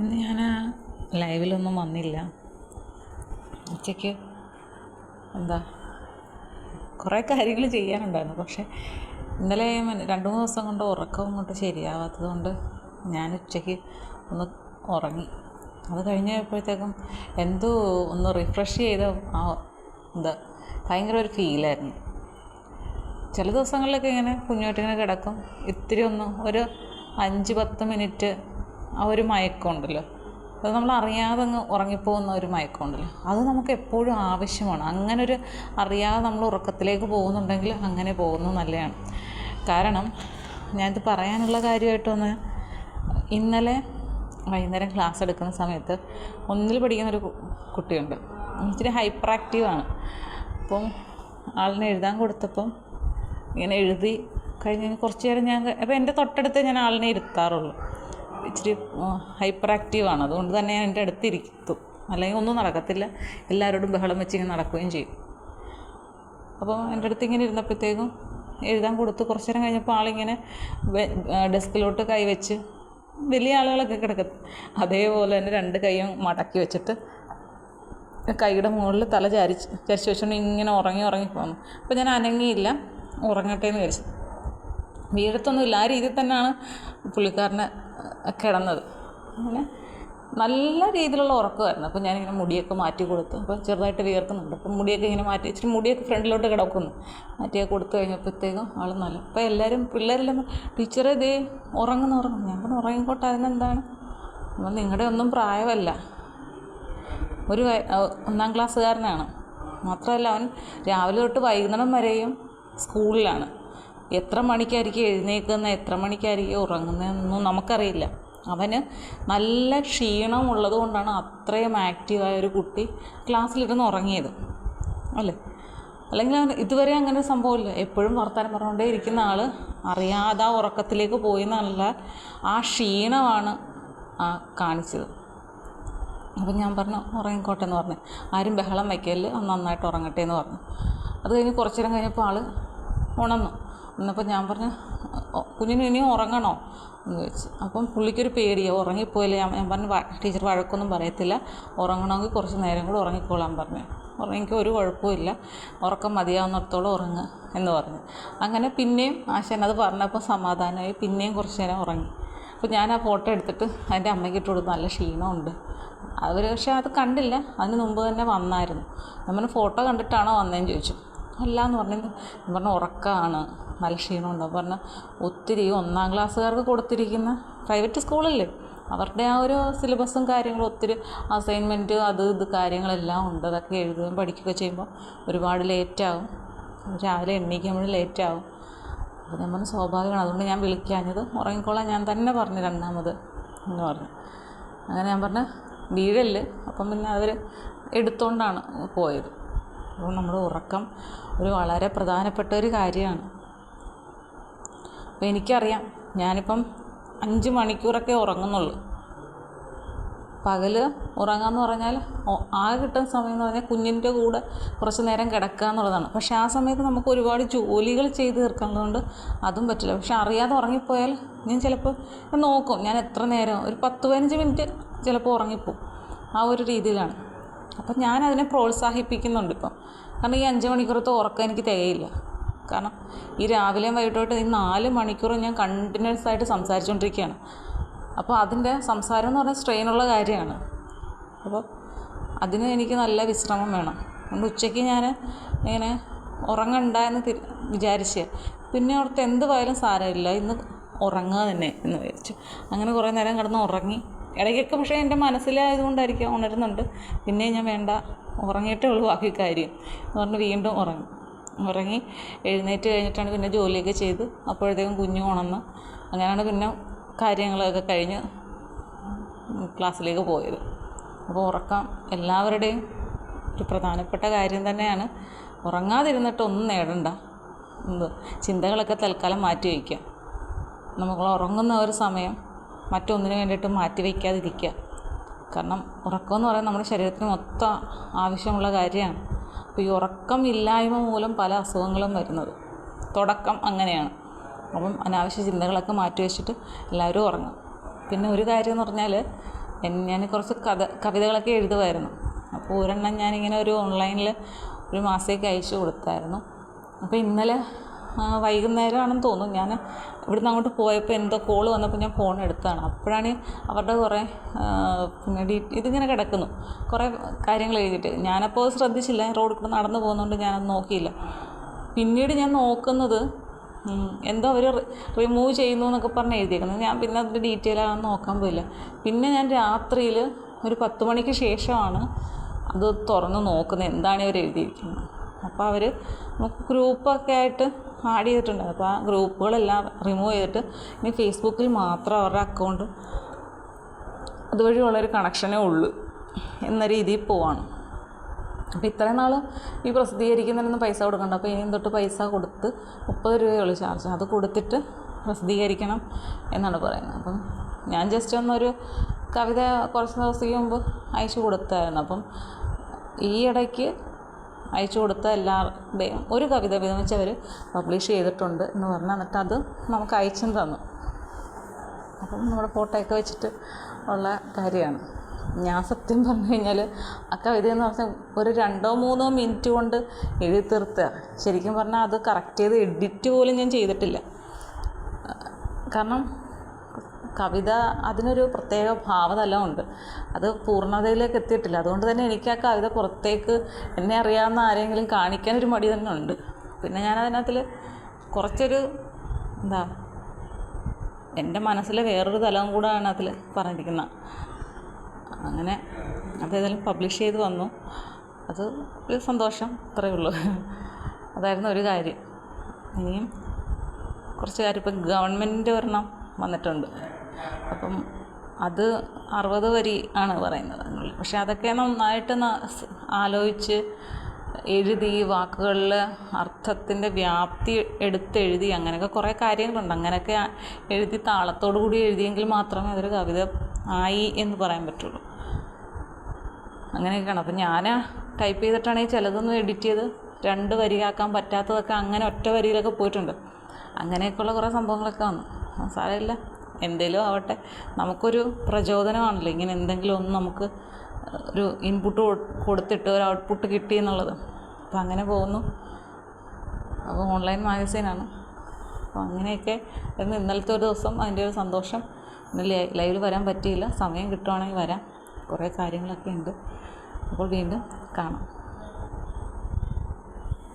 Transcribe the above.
ഇന്ന് ഞാൻ ലൈവിലൊന്നും വന്നില്ല. ഉച്ചയ്ക്ക് എന്താ കുറേ കാര്യങ്ങൾ ചെയ്യാനുണ്ടായിരുന്നു. പക്ഷേ ഇന്നലെ രണ്ട് മൂന്ന് ദിവസം കൊണ്ട് ഉറക്കം ഇങ്ങോട്ട് ശരിയാവാത്തത് കൊണ്ട് ഞാൻ ഉച്ചയ്ക്ക് ഒന്ന് ഉറങ്ങി. അത് കഴിഞ്ഞപ്പോഴത്തേക്കും എന്തോ ഒന്ന് റിഫ്രഷ് ചെയ്ത ആ എന്താ ഭയങ്കര ഒരു ഫീലായിരുന്നു ചില ദിവസങ്ങളിലൊക്കെ ഇങ്ങനെ കുഞ്ഞോട്ടിങ്ങനെ കിടക്കും. ഇത്തിരി ഒന്ന് ഒരു അഞ്ച് പത്ത് മിനിറ്റ് ആ ഒരു മയക്കമുണ്ടല്ലോ അത് നമ്മൾ അറിയാതെ അങ്ങ് ഉറങ്ങിപ്പോകുന്ന ഒരു മയക്കമുണ്ടല്ലോ അത് നമുക്ക് എപ്പോഴും ആവശ്യമാണ്. അങ്ങനെ ഒരു അറിയാതെ നമ്മൾ ഉറക്കത്തിലേക്ക് പോകുന്നുണ്ടെങ്കിൽ അങ്ങനെ പോകുന്നത് നല്ലതാണ്. കാരണം ഞാനിത് പറയാനുള്ള കാര്യമായിട്ടൊന്ന് ഇന്നലെ വൈകുന്നേരം ക്ലാസ് എടുക്കുന്ന സമയത്ത് ഒന്നിൽ പഠിക്കുന്ന ഒരു കുട്ടിയുണ്ട്. ഇച്ചിരി ഹൈപ്പർ ആക്റ്റീവാണ് അപ്പം ആളിനെ എഴുതാൻ കൊടുത്തപ്പം ഇങ്ങനെ എഴുതി കഴിഞ്ഞ് കുറച്ച് നേരം ഞാൻ അപ്പോൾ എന്റെ തൊട്ടടുത്ത് ഞാൻ ആളിനെ ഇരുത്താറുള്ളൂ. ഇച്ചിരി ഹൈപ്പർ ആക്റ്റീവാണ് അതുകൊണ്ട് തന്നെ എന്റെ അടുത്ത് ഇരുത്തും അല്ലെങ്കിൽ ഒന്നും നടക്കത്തില്ല. എല്ലാവരോടും ബഹളം വെച്ച് ഇങ്ങനെ നടക്കുകയും ചെയ്യും. അപ്പോൾ എന്റെ അടുത്ത് ഇങ്ങനെ ഇരുന്നപ്പോഴത്തേക്കും എഴുതാൻ കൊടുത്ത് കുറച്ച് നേരം കഴിഞ്ഞപ്പോൾ ആളിങ്ങനെ ഡെസ്കിലോട്ട് കൈവച്ച് വലിയ ആളുകളൊക്കെ കിടക്കും അതേപോലെ തന്നെ രണ്ട് കൈയും മടക്കി വെച്ചിട്ട് കൈയുടെ മുകളിൽ തല ചാരിച്ച് ചരിച്ച് വെച്ചുകൊണ്ട് ഇങ്ങനെ ഉറങ്ങി ഉറങ്ങി പോന്നു. അപ്പോൾ ഞാൻ അനങ്ങിയില്ല. ഉറങ്ങട്ടെ എന്ന് വിചാരിച്ചു. വീഴത്തൊന്നുമില്ല. ആ രീതിയിൽ തന്നെയാണ് പുള്ളിക്കാരനെ കിടന്നത്. അങ്ങനെ നല്ല രീതിയിലുള്ള ഉറക്കമായിരുന്നു. അപ്പോൾ ഞാനിങ്ങനെ മുടിയൊക്കെ മാറ്റി കൊടുത്തു അപ്പോൾ ചെറുതായിട്ട് വിയർക്കുന്നുണ്ട്. അപ്പോൾ മുടിയൊക്കെ ഇങ്ങനെ മാറ്റി ഇച്ചിരി മുടിയൊക്കെ ഫ്രണ്ടിലോട്ട് കിടക്കുന്നു. മാറ്റിയൊക്കെ കൊടുത്തു കഴിഞ്ഞപ്പോഴത്തേക്കും ആൾ നല്ല അപ്പോൾ എല്ലാവരും പിള്ളേരെല്ലാം ടീച്ചറെ ഇതേ ഉറങ്ങുന്നു ഉറങ്ങുന്നു. ഞാൻ പറഞ്ഞു ഉറങ്ങിക്കോട്ടെ അതിനെന്താണ്? അപ്പോൾ നിങ്ങളുടെ ഒന്നും പ്രായമല്ല. ഒരു ഒന്നാം ക്ലാസ്സുകാരനാണ്. മാത്രമല്ല അവൻ രാവിലെ തൊട്ട് വൈകുന്നേരം വരെയും സ്കൂളിലാണ്. എത്ര മണിക്കായിരിക്കും എഴുന്നേൽക്കുന്നത് എത്ര മണിക്കായിരിക്കും ഉറങ്ങുന്നതെന്നൊന്നും നമുക്കറിയില്ല. അവന് നല്ല ക്ഷീണം ഉള്ളത് കൊണ്ടാണ് അത്രയും ആക്റ്റീവായ ഒരു കുട്ടി ക്ലാസ്സിലിരുന്ന് ഉറങ്ങിയത്. അല്ലേ? അല്ലെങ്കിൽ അവൻ ഇതുവരെ അങ്ങനെ സംഭവമില്ല. എപ്പോഴും വർത്തമാനം പറഞ്ഞുകൊണ്ടേ ഇരിക്കുന്ന ആൾ അറിയാതെ ആ ഉറക്കത്തിലേക്ക് പോയി നല്ല ആ ക്ഷീണമാണ് ആ കാണിച്ചത്. അപ്പം ഞാൻ പറഞ്ഞു ഉറങ്ങിക്കോട്ടെ എന്ന് പറഞ്ഞു. ആരും ബഹളം വയ്ക്കൽ നന്നായിട്ട് ഉറങ്ങട്ടെ എന്ന് പറഞ്ഞു. അത് കഴിഞ്ഞ് കുറച്ചു നേരം കഴിഞ്ഞപ്പോൾ ആൾ ഉണർന്നു. എന്നപ്പോൾ ഞാൻ പറഞ്ഞു "ഒ- കുഞ്ഞിന് ഇനിയും ഉറങ്ങണോ എന്ന് ചോദിച്ചു. അപ്പം പുള്ളിക്കൊരു പേടിയോ. ഉറങ്ങിപ്പോയില്ല? ഞാൻ ഞാൻ പറഞ്ഞു ടീച്ചർ വഴക്കൊന്നും പറയത്തില്ല. ഉറങ്ങണമെങ്കിൽ കുറച്ച് നേരം കൂടെ ഉറങ്ങിക്കോളാൻ പറഞ്ഞു. എനിക്ക് ഒരു കുഴപ്പമില്ല ഉറക്കം മതിയാവുന്നിടത്തോളം ഉറങ്ങുക എന്ന് പറഞ്ഞു. അങ്ങനെ പിന്നെയും ആശാൻ അത് പറഞ്ഞപ്പോൾ സമാധാനമായി. പിന്നെയും കുറച്ച് നേരം ഉറങ്ങി. അപ്പോൾ ഞാൻ ആ ഫോട്ടോ എടുത്തിട്ട് അതിന്റെ അമ്മയ്ക്ക് ഇട്ട് കൊടുത്തു. നല്ല ക്ഷീണമുണ്ട്. അവർ പക്ഷേ അത് കണ്ടില്ല. അതിന് മുമ്പ് തന്നെ വന്നായിരുന്നു. നമ്മൾ ഫോട്ടോ കണ്ടിട്ടാണോ വന്നതെന്ന് ചോദിച്ചു. അല്ല എന്ന് പറഞ്ഞു ഞാൻ പറഞ്ഞു ഉറക്കമാണ് നല്ല ക്ഷീണമുണ്ട്. അപ്പോൾ ഒത്തിരി ഒന്നാം ക്ലാസ്സുകാർക്ക് കൊടുത്തിരിക്കുന്ന പ്രൈവറ്റ് സ്കൂളല്ലേ അവരുടെ ആ ഒരു സിലബസും കാര്യങ്ങളും ഒത്തിരി അസൈൻമെന്റ് അത് ഇത് കാര്യങ്ങളെല്ലാം ഉണ്ട്. അതൊക്കെ എഴുതുകയും പഠിക്കുകയൊക്കെ ചെയ്യുമ്പോൾ ഒരുപാട് ലേറ്റാവും രാവിലെ എണ്ണീക്കുമ്പോൾ ലേറ്റാവും അപ്പോൾ ഞാൻ പറഞ്ഞു സ്വാഭാവികമാണ്. അതുകൊണ്ട് ഞാൻ വിളിക്കാഞ്ഞത് ഉറങ്ങിക്കോളാൻ ഞാൻ തന്നെ പറഞ്ഞു രണ്ടാമത് എന്ന് പറഞ്ഞു. അങ്ങനെ ഞാൻ പറഞ്ഞു വീഴൽ അപ്പം പിന്നെ അവർ എടുത്തുകൊണ്ടാണ് പോയത്. അപ്പോൾ നമ്മുടെ ഉറക്കം ഒരു വളരെ പ്രധാനപ്പെട്ട ഒരു കാര്യമാണ്. അപ്പോൾ എനിക്കറിയാം ഞാനിപ്പം അഞ്ച് മണിക്കൂറൊക്കെ ഉറങ്ങുന്നുള്ളൂ. പകൽ ഉറങ്ങാന്ന് പറഞ്ഞാൽ ആ കിട്ടുന്ന സമയം എന്ന് പറഞ്ഞാൽ കുഞ്ഞിന്റെ കൂടെ കുറച്ച് നേരം കിടക്കുക എന്നുള്ളതാണ്. പക്ഷേ ആ സമയത്ത് നമുക്ക് ഒരുപാട് ജോലികൾ ചെയ്ത് തീർക്കുന്നതുകൊണ്ട് അതും പറ്റില്ല. പക്ഷെ അറിയാതെ ഉറങ്ങിപ്പോയാൽ ഞാൻ ചിലപ്പോൾ നോക്കും ഞാൻ എത്ര നേരം ഒരു പത്ത് പതിനഞ്ച് മിനിറ്റ് ചിലപ്പോൾ ഉറങ്ങിപ്പോവും. ആ ഒരു രീതിയിലാണ്. അപ്പം ഞാൻ അതിനെ പ്രോത്സാഹിപ്പിക്കുന്നുണ്ട് ഇപ്പം. കാരണം ഈ അഞ്ച് മണിക്കൂറത്തെ ഉറക്കം എനിക്ക് തികയില്ല. കാരണം ഈ രാവിലെയും വൈകിട്ടോട്ട് ഈ നാല് മണിക്കൂർ ഞാൻ കണ്ടിന്യൂസ് ആയിട്ട് സംസാരിച്ചുകൊണ്ടിരിക്കുകയാണ് അപ്പോൾ അതിന്റെ സംസാരം എന്ന് പറഞ്ഞാൽ സ്ട്രെയിനുള്ള കാര്യമാണ്. അപ്പോൾ അതിന് എനിക്ക് നല്ല വിശ്രമം വേണം. അതുകൊണ്ട് ഉച്ചയ്ക്ക് ഞാൻ ഇങ്ങനെ ഉറങ്ങണ്ട എന്ന് തി വിചാരിച്ച്. പിന്നെ ഓർത്ത് എന്ത് പോയാലും സാരമില്ല. ഇന്ന് ഉറങ്ങുക തന്നെ എന്ന് വിചാരിച്ചു. അങ്ങനെ കുറേ നേരം കിടന്ന് ഉറങ്ങി ഇടയ്ക്കൊക്കെ പക്ഷേ എന്റെ മനസ്സിലായതുകൊണ്ടായിരിക്കും ഉണരുന്നുണ്ട്. പിന്നെ ഞാൻ വേണ്ട ഉറങ്ങിയിട്ടേ ഉള്ളൂ ബാക്കി കാര്യം. എന്ന് പറഞ്ഞ് വീണ്ടും ഉറങ്ങി. ഉറങ്ങി എഴുന്നേറ്റ് കഴിഞ്ഞിട്ടാണ് പിന്നെ ജോലിയൊക്കെ ചെയ്ത് അപ്പോഴത്തേക്കും കുഞ്ഞു ഉണന്ന് അങ്ങനെയാണ് പിന്നെ കാര്യങ്ങളൊക്കെ കഴിഞ്ഞ് ക്ലാസ്സിലേക്ക് പോയത്. അപ്പോൾ ഉറക്കം എല്ലാവരുടെയും ഒരു പ്രധാനപ്പെട്ട കാര്യം തന്നെയാണ്. ഉറങ്ങാതിരുന്നിട്ടൊന്നും നേടണ്ട. എന്ത്? ചിന്തകളൊക്കെ തൽക്കാലം മാറ്റി വയ്ക്കുക. നമ്മൾ ഉറങ്ങുന്ന ഒരു സമയം മറ്റൊന്നിനു വേണ്ടിയിട്ട് മാറ്റി വയ്ക്കാതിരിക്കുക. കാരണം ഉറക്കം എന്ന് പറയുന്നത് നമ്മുടെ ശരീരത്തിന് മൊത്തം ആവശ്യമുള്ള കാര്യമാണ്. അപ്പോൾ ഈ ഉറക്കം ഇല്ലായ്മ മൂലം പല അസുഖങ്ങളും വരുന്നത്. തുടക്കം അങ്ങനെയാണ്. അപ്പം അനാവശ്യ ചിന്തകളൊക്കെ മാറ്റി വെച്ചിട്ട് എല്ലാവരും ഉറങ്ങും. പിന്നെ ഒരു കാര്യം എന്ന് പറഞ്ഞാൽ ഞാൻ കുറച്ച് കഥ കവിതകളൊക്കെ എഴുതുമായിരുന്നു. അപ്പോൾ ഒരെണ്ണം ഞാനിങ്ങനെ ഒരു ഓൺലൈനിൽ ഒരു മാസത്തേക്ക് അയച്ചു കൊടുത്തായിരുന്നു. അപ്പോൾ ഇന്നലെ വൈകുന്നേരമാണെന്ന് തോന്നുന്നു. ഞാൻ ഇവിടുന്ന് അങ്ങോട്ട് പോയപ്പോൾ എന്തോ കോൾ വന്നപ്പോൾ ഞാൻ ഫോൺ എടുത്തതാണ് അപ്പോഴാണ് അവരുടെ കുറേ പിന്നെ ഡീ ഇതിങ്ങനെ കിടക്കുന്നു. കുറേ കാര്യങ്ങൾ എഴുതിയിട്ട്. ഞാനപ്പോൾ ശ്രദ്ധിച്ചില്ല. റോഡിൽ കൂടെ നടന്നു പോകുന്നതുകൊണ്ട് ഞാനത് നോക്കിയില്ല. പിന്നീട് ഞാൻ നോക്കുന്നത് എന്തോ അവർ റിമൂവ് ചെയ്യുന്നു എന്നൊക്കെ പറഞ്ഞ് എഴുതിയേക്കുന്നത്. ഞാൻ പിന്നെ അതിന്റെ ഡീറ്റെയിൽ ആണെന്ന് നോക്കാൻ പോയില്ല. പിന്നെ ഞാൻ രാത്രിയിൽ ഒരു പത്ത് മണിക്ക് ശേഷമാണ് അത് തുറന്ന് നോക്കുന്നത്. എന്താണ് ഇവർ എഴുതിയിരിക്കുന്നത്? അപ്പോൾ അവർ നമുക്ക് ഗ്രൂപ്പൊക്കെ ആയിട്ട് ആഡ് ചെയ്തിട്ടുണ്ട്. അപ്പോൾ ആ ഗ്രൂപ്പുകളെല്ലാം റിമൂവ് ചെയ്തിട്ട് ഇനി ഫേസ്ബുക്കിൽ മാത്രം അവരുടെ അക്കൗണ്ട് അതുവഴിയുള്ളൊരു കണക്ഷനേ ഉള്ളൂ എന്ന രീതിയിൽ പോവാണ്. അപ്പോൾ ഇത്രയും നാൾ ഈ പ്രസിദ്ധീകരിക്കുന്നതിനൊന്നും പൈസ കൊടുക്കണ്ട. അപ്പോൾ ഇനിയും തൊട്ട് പൈസ കൊടുത്ത് മുപ്പത് രൂപയുള്ളൂ ചാർജ്. അത് കൊടുത്തിട്ട് പ്രസിദ്ധീകരിക്കണം എന്നാണ് പറയുന്നത്. അപ്പം ഞാൻ ജസ്റ്റ് ഒന്നൊരു കവിത കുറച്ച് ദിവസത്തേക്ക് മുമ്പ് അയച്ചു കൊടുത്തായിരുന്നു. അപ്പം ഈ ഇടയ്ക്ക് അയച്ചു കൊടുത്ത എല്ലാവരുടെയും ഒരു കവിത വിരമിച്ചവർ പബ്ലിഷ് ചെയ്തിട്ടുണ്ട് എന്ന് പറഞ്ഞ് എന്നിട്ട് അത് നമുക്ക് അയച്ചും തന്നു. അപ്പം നമ്മുടെ ഫോട്ടോയൊക്കെ വെച്ചിട്ട് ഉള്ള കാര്യമാണ്. ഞാൻ സത്യം പറഞ്ഞു കഴിഞ്ഞാൽ ആ കവിത എന്ന് പറഞ്ഞാൽ ഒരു രണ്ടോ മൂന്നോ മിനിറ്റ് കൊണ്ട് എഴുതി തീർത്തുക ശരിക്കും പറഞ്ഞാൽ അത് കറക്റ്റ് ചെയ്ത് എഡിറ്റ് പോലും ഞാൻ ചെയ്തിട്ടില്ല. കാരണം കവിത അതിനൊരു പ്രത്യേക ഭാവതലം ഉണ്ട്. അത് പൂർണതയിലേക്ക് എത്തിയിട്ടില്ല. അതുകൊണ്ട് തന്നെ എനിക്ക് ആ കവിത പുറത്തേക്ക് എന്നെ അറിയാവുന്ന ആരെങ്കിലും കാണിക്കാനൊരു മടി തന്നെ ഉണ്ട്. പിന്നെ ഞാൻ അതിനകത്തിൽ കുറച്ചൊരു എന്താ എന്റെ മനസ്സിലെ വേറൊരു തലവും കൂടെയാണ് അതിൽ പറഞ്ഞിരിക്കുന്നത് അങ്ങനെ അതേതായാലും പബ്ലിഷ് ചെയ്ത് വന്നു. അത് ഒരു സന്തോഷം അത്രയേ ഉള്ളൂ. അതായിരുന്നു ഒരു കാര്യം. ഇനിയും കുറച്ച് കാര്യം ഇപ്പം ഗവൺമെന്റിന്റെ ഒരെണ്ണം വന്നിട്ടുണ്ട്. അപ്പം അത് അറുപത് വരി ആണ് പറയുന്നത് പക്ഷെ അതൊക്കെ നന്നായിട്ട് ആലോചിച്ച് എഴുതി വാക്കുകളിൽ അർത്ഥത്തിന്റെ വ്യാപ്തി എടുത്തെഴുതി അങ്ങനെയൊക്കെ കുറേ കാര്യങ്ങളുണ്ട്. അങ്ങനെയൊക്കെ എഴുതി താളത്തോടു കൂടി എഴുതിയെങ്കിൽ മാത്രമേ അതൊരു കവിത ആയി എന്ന് പറയാൻ പറ്റുള്ളൂ. അങ്ങനെയൊക്കെയാണ്. അപ്പം ഞാൻ ടൈപ്പ് ചെയ്തിട്ടാണെങ്കിൽ ചിലതൊന്നും എഡിറ്റ് ചെയ്ത് രണ്ട് വരിയാക്കാൻ പറ്റാത്തതൊക്കെ അങ്ങനെ ഒറ്റ വരിയിലൊക്കെ പോയിട്ടുണ്ട്. അങ്ങനെയൊക്കെയുള്ള കുറേ സംഭവങ്ങളൊക്കെ വന്നു. സാരമില്ല. എന്തേലും ആവട്ടെ. നമുക്കൊരു പ്രചോദനമാണല്ലോ. ഇങ്ങനെ എന്തെങ്കിലും ഒന്ന് നമുക്ക് ഒരു ഇൻപുട്ട് കൊടുത്തിട്ട് ഒരു ഔട്ട്പുട്ട് കിട്ടി എന്നുള്ളത്. അപ്പം അങ്ങനെ പോകുന്നു. അപ്പോൾ ഓൺലൈൻ മാഗസീനാണ് അപ്പോൾ അങ്ങനെയൊക്കെ ഇന്ന് ഇന്നലത്തെ ഒരു ദിവസം അതിന്റെ ഒരു സന്തോഷം. ഇന്ന് ലൈവിൽ വരാൻ പറ്റിയില്ല. സമയം കിട്ടുവാണെങ്കിൽ വരാം. കുറേ കാര്യങ്ങളൊക്കെ ഉണ്ട്. അപ്പോൾ വീണ്ടും കാണാം.